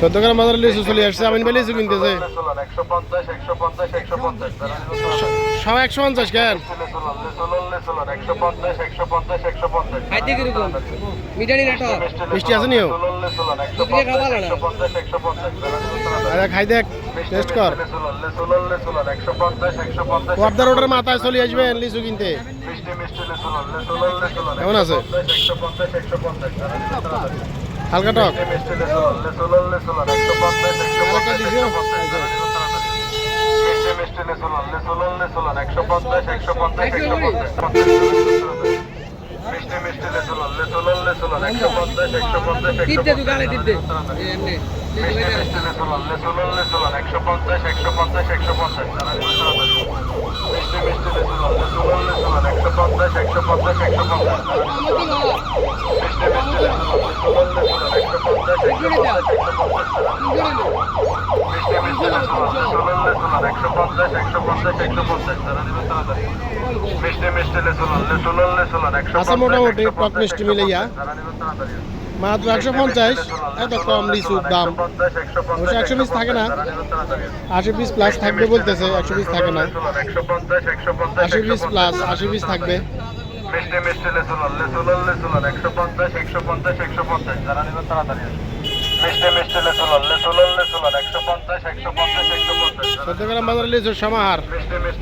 চোদ্দ গ্রাম বাজারে লিচু চলে আসছে আমিন ভাই লিচু কিনতেছে পঞ্চাশ পঞ্চাশ একশো পঞ্চাশ যারা নেবেন তাড়াতাড়ি সব একশো পঞ্চাশ কেন মিষ্টি আছে নিও? খাই দেখ টেস্ট কর লেসুলন লেসুলন লেসুলন একশো পঞ্চাশ একশো পঞ্চাশ ওয়াবদার রোডের মাথায় চলে আসবেন লিচু কিনতে কেমন আছে? হালকা টক একশো পঞ্চাশ একশো পঞ্চাশ? একশো পঞ্চাশ মিষ্টি মিষ্টি লেসুলন লেসুলন লেসুলন একশো পঞ্চাশ একশো পঞ্চাশ একশো পঞ্চাশ একশো পঞ্চাশ একশো পঞ্চাশ যারা মিষ্টি মিষ্টি লেসুলন লেসুলন লেসুলন একশো পঞ্চাশ একশো পঞ্চাশ একশো পঞ্চাশ যারা নেবেন তাড়াতাড়ি মিষ্টি মিষ্টি লেসুলন লেসুলন লেসুলন একশো আছে মোটামুটি টক মিষ্টি মিলাইয়া। যারা নেবেন তাড়াতাড়ি মাত্র একশো পঞ্চাশ এত কম লিচুর দাম। অবশ্য একশো পিস থাকে না। আশি পিস প্লাস থাকবে বলতেছে একশো পিস থাকে না। আশি পিস প্লাস আশি পিস থাকবে। মিষ্টি মিষ্টি লেসুলন লেসুলন লেসুলন একশো পঞ্চাশ একশো পঞ্চাশ একশো পঞ্চাশ। যারা নেবেন তাড়াতাড়ি। মিষ্টি মিষ্টি লেসুলন লেসুলন লেসুলন একশো পঞ্চাশ একশো পঞ্চাশ একশো পঞ্চাশ। চোদ্দ গ্রাম বাজারে লিচুর সমাহার। মিষ্টি মিষ্টি